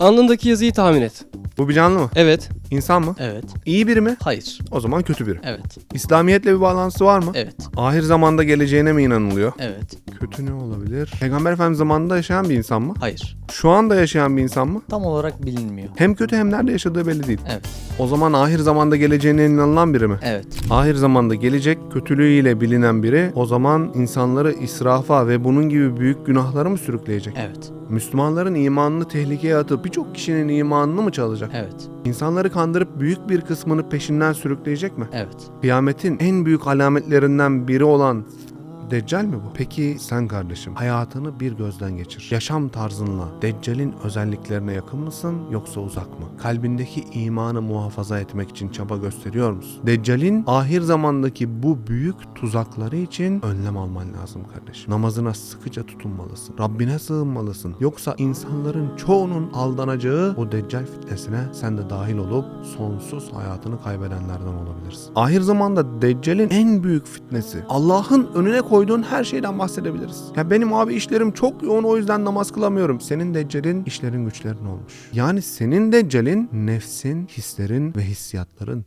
Alnındaki yazıyı tahmin et. Bu bir canlı mı? Evet. İnsan mı? Evet. İyi biri mi? Hayır. O zaman kötü biri. Evet. İslamiyetle bir bağlantısı var mı? Evet. Ahir zamanda geleceğine mi inanılıyor? Evet. Kötü ne olabilir? Peygamber Efendimiz zamanında yaşayan bir insan mı? Hayır. Şu anda yaşayan bir insan mı? Tam olarak bilinmiyor. Hem kötü hem nerede yaşadığı belli değil. Evet. O zaman ahir zamanda geleceğine inanılan biri mi? Evet. Ahir zamanda gelecek kötülüğüyle bilinen biri o zaman insanları israfa ve bunun gibi büyük günahlara mı sürükleyecek? Evet. Müslümanların imanını tehlikeye atıp birçok kişinin imanını mı çalacak? Evet. İnsanları kandırıp büyük bir kısmını peşinden sürükleyecek mi? Evet. Kıyametin en büyük alametlerinden biri olan Deccal mi bu? Peki sen kardeşim hayatını bir gözden geçir. Yaşam tarzınla Deccal'in özelliklerine yakın mısın yoksa uzak mı? Kalbindeki imanı muhafaza etmek için çaba gösteriyor musun? Deccal'in ahir zamandaki bu büyük tuzakları için önlem alman lazım kardeşim. Namazına sıkıca tutunmalısın. Rabbine sığınmalısın. Yoksa insanların çoğunun aldanacağı o Deccal fitnesine sen de dahil olup sonsuz hayatını kaybedenlerden olabilirsin. Ahir zamanda Deccal'in en büyük fitnesi Allah'ın önüne koyduğun her şeyden bahsedebiliriz. Ya benim abi işlerim çok yoğun o yüzden namaz kılamıyorum. Senin Deccal'in işlerin güçlerin olmuş. Yani senin Deccal'in nefsin, hislerin ve hissiyatların